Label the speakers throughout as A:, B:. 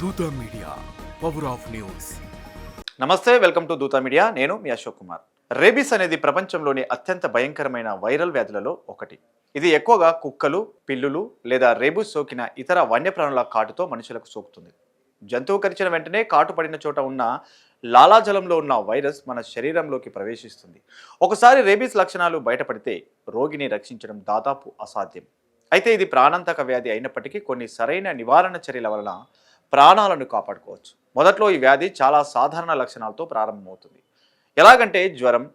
A: Dootha media power of news.
B: నమస్తే welcome to Dootha media. నేను మీ అశోక్ కుమార్. రేబీస్ అనేది ప్రపంచంలోని అత్యంత భయంకరమైన వైరల్ వ్యాధులలో ఒకటి. ఇది ఎక్కువగా కుక్కలు పిల్లులు లేదా రేబీస్ సోకిన ఇతర వన్యప్రాణుల కాటుతో మనుషులకు సోకుతుంది. జంతువు కరిచిన వెంటనే కాటు పడిన చోట ఉన్న లాలాజలంలో ఉన్న వైరస్ మన శరీరంలోకి ప్రవేశిస్తుంది. ఒకసారి రేబీస్ లక్షణాలు బయటపడితే రోగిని రక్షించడం దాదాపు అసాధ్యం. అయితే ఇది ప్రాణాంతక వ్యాధి అయినప్పటికీ కొన్ని సరైన నివారణ చర్యల వలన ప్రాణాలను కాపాడుకోవచ్చు. మొదట్లో ఈ వ్యాధి చాలా సాధారణ లక్షణాలతో ప్రారంభమవుతుంది. ఎలాగంటే జ్వరం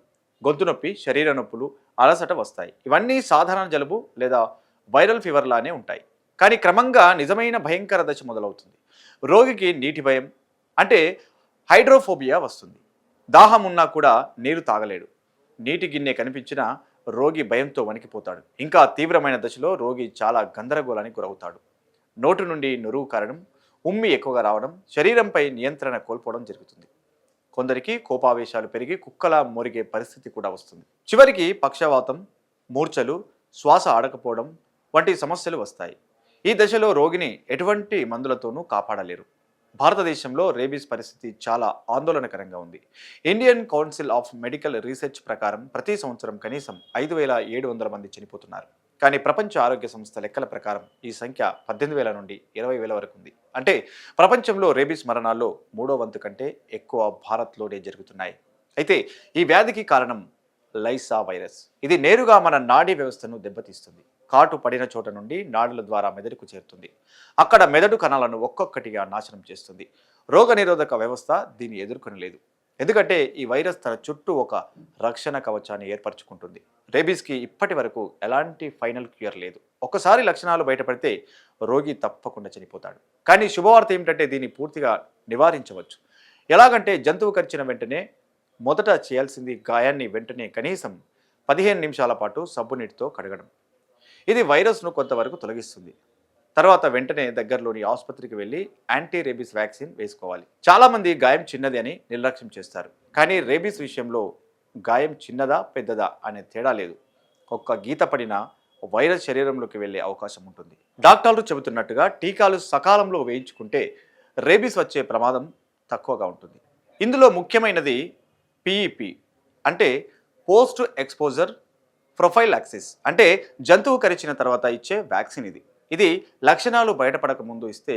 B: గొంతు నొప్పి శరీర నొప్పులు అలసట వస్తాయి. ఇవన్నీ సాధారణ జలుబు లేదా వైరల్ ఫీవర్ లానే ఉంటాయి. కానీ క్రమంగా నిజమైన భయంకర దశ మొదలవుతుంది. రోగికి నీటి భయం అంటే హైడ్రోఫోబియా వస్తుంది. దాహం ఉన్నా కూడా నీరు తాగలేడు. నీటి గిన్నె కనిపించినా రోగి భయంతో వణికిపోతాడు. ఇంకా తీవ్రమైన దశలో రోగి చాలా గందరగోళానికి గురవుతాడు. నోటు నుండి నొరుగు కారణం ఉమ్మి ఎక్కువగా రావడం శరీరంపై నియంత్రణ కోల్పోవడం జరుగుతుంది. కొందరికి కోపావేశాలు పెరిగి కుక్కలా మొరిగే పరిస్థితి కూడా వస్తుంది. చివరికి పక్షవాతం మూర్ఛలు శ్వాస ఆడకపోవడం వంటి సమస్యలు వస్తాయి. ఈ దశలో రోగిని ఎటువంటి మందులతోనూ కాపాడలేరు. భారతదేశంలో రేబీస్ పరిస్థితి చాలా ఆందోళనకరంగా ఉంది. Indian Council of Medical Research ప్రకారం ప్రతి సంవత్సరం కనీసం ఐదు వేల ఏడు వందల మంది చనిపోతున్నారు. కానీ ప్రపంచ ఆరోగ్య సంస్థ లెక్కల ప్రకారం ఈ సంఖ్య పద్దెనిమిది వేల నుండి ఇరవై వేల వరకు ఉంది. అంటే ప్రపంచంలో రేబీస్ మరణాల్లో మూడో వంతు కంటే ఎక్కువ భారత్లోనే జరుగుతున్నాయి. అయితే ఈ వ్యాధికి కారణం లైసా వైరస్. ఇది నేరుగా మన నాడీ వ్యవస్థను దెబ్బతీస్తుంది. కాటు పడిన చోట నుండి నాడుల ద్వారా మెదడుకు చేరుతుంది. అక్కడ మెదడు కణాలను ఒక్కొక్కటిగా నాశనం చేస్తుంది. రోగనిరోధక వ్యవస్థ దీన్ని ఎదుర్కొనలేదు. ఎందుకంటే ఈ వైరస్ తన చుట్టూ ఒక రక్షణ కవచాన్ని ఏర్పరచుకుంటుంది. రేబీస్కి ఇప్పటి వరకు ఎలాంటి ఫైనల్ క్యూర్ లేదు. ఒకసారి లక్షణాలు బయటపడితే రోగి తప్పకుండా చనిపోతాడు. కానీ శుభవార్త ఏమిటంటే దీన్ని పూర్తిగా నివారించవచ్చు. ఎలాగంటే జంతువు కరిచిన వెంటనే మొదట చేయాల్సింది గాయాన్ని వెంటనే కనీసం పదిహేను నిమిషాల పాటు సబ్బు నీటితో కడగడం. ఇది వైరస్ను కొంతవరకు తొలగిస్తుంది. తర్వాత వెంటనే దగ్గరలోని ఆసుపత్రికి వెళ్ళి యాంటీ రేబీస్ వ్యాక్సిన్ వేసుకోవాలి. చాలామంది గాయం చిన్నది అని నిర్లక్ష్యం చేస్తారు. కానీ రేబీస్ విషయంలో గాయం చిన్నదా పెద్దదా అనే తేడా లేదు. ఒక్క గీత పడినా వైరస్ శరీరంలోకి వెళ్ళే అవకాశం ఉంటుంది. డాక్టర్లు చెబుతున్నట్టుగా టీకాలు సకాలంలో వేయించుకుంటే రేబీస్ వచ్చే ప్రమాదం తక్కువగా ఉంటుంది. ఇందులో ముఖ్యమైనది పీఈపీ అంటే పోస్ట్ ఎక్స్పోజర్ ప్రొఫైల్ యాక్సిస్ అంటే జంతువు కరిచిన తర్వాత ఇచ్చే వ్యాక్సిన్ ఇది. ఇది లక్షణాలు బయటపడక ముందు ఇస్తే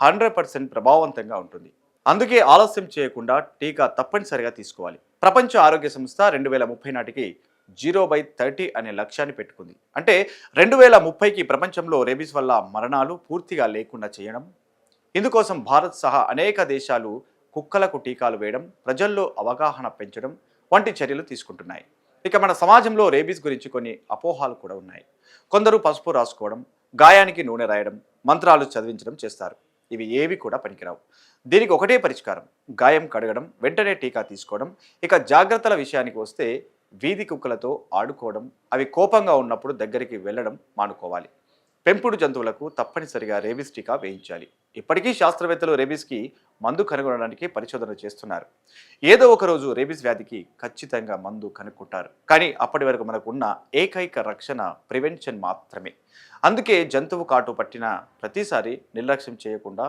B: హండ్రెడ్ పర్సెంట్ ప్రభావవంతంగా ఉంటుంది. అందుకే ఆలస్యం చేయకుండా టీకా తప్పనిసరిగా తీసుకోవాలి. ప్రపంచ ఆరోగ్య సంస్థ రెండు వేల ముప్పై నాటికి జీరో బై థర్టీ అనే లక్ష్యాన్ని పెట్టుకుంది. అంటే రెండు వేల ముప్పైకి ప్రపంచంలో రేబీస్ వల్ల మరణాలు పూర్తిగా లేకుండా చేయడం ఇందుకోసం భారత్ సహా అనేక దేశాలు కుక్కలకు టీకాలు వేయడం ప్రజల్లో అవగాహన పెంచడం వంటి చర్యలు తీసుకుంటున్నాయి. ఇక మన సమాజంలో రేబీస్ గురించి కొన్ని అపోహాలు కూడా ఉన్నాయి. కొందరు పసుపు రాసుకోవడం గాయానికి నూనె రాయడం మంత్రాలు చదివించడం చేస్తారు. ఇవి ఏవి కూడా పనికిరావు. దీనికి ఒకటే పరిష్కారం గాయం కడగడం వెంటనే టీకా తీసుకోవడం. ఇక జాగ్రత్తల విషయానికి వస్తే వీధి కుక్కలతో ఆడుకోవడం అవి కోపంగా ఉన్నప్పుడు దగ్గరికి వెళ్ళడం మానుకోవాలి. పెంపుడు జంతువులకు తప్పనిసరిగా రేబీస్ టీకా వేయించాలి. ఇప్పటికీ శాస్త్రవేత్తలు రేబీస్కి మందు కనుగొనడానికి పరిశోధన చేస్తున్నారు. ఏదో ఒక రోజు రేబీస్ వ్యాధికి ఖచ్చితంగా మందు కనుక్కుంటారు. కానీ అప్పటి వరకు మనకు ఉన్న ఏకైక రక్షణ ప్రివెన్షన్ మాత్రమే. అందుకే జంతువు కాటు పట్టిన ప్రతిసారి నిర్లక్ష్యం చేయకుండా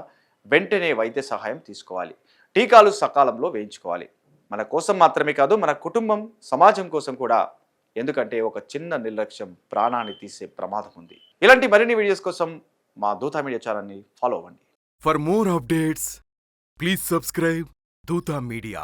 B: వెంటనే వైద్య సహాయం తీసుకోవాలి. టీకాలు సకాలంలో వేయించుకోవాలి. మన కోసం మాత్రమే కాదు మన కుటుంబం సమాజం కోసం కూడా ఎందుకంటే ఒక చిన్న నిర్లక్ష్యం ప్రాణాన్ని తీసే ప్రమాదం ఉంది. ఇలాంటి మరిన్ని వీడియోస్ కోసం మా దూతా మీడియా ఛానల్ని ఫాలో అవ్వండి.
A: For more updates please subscribe Dootha media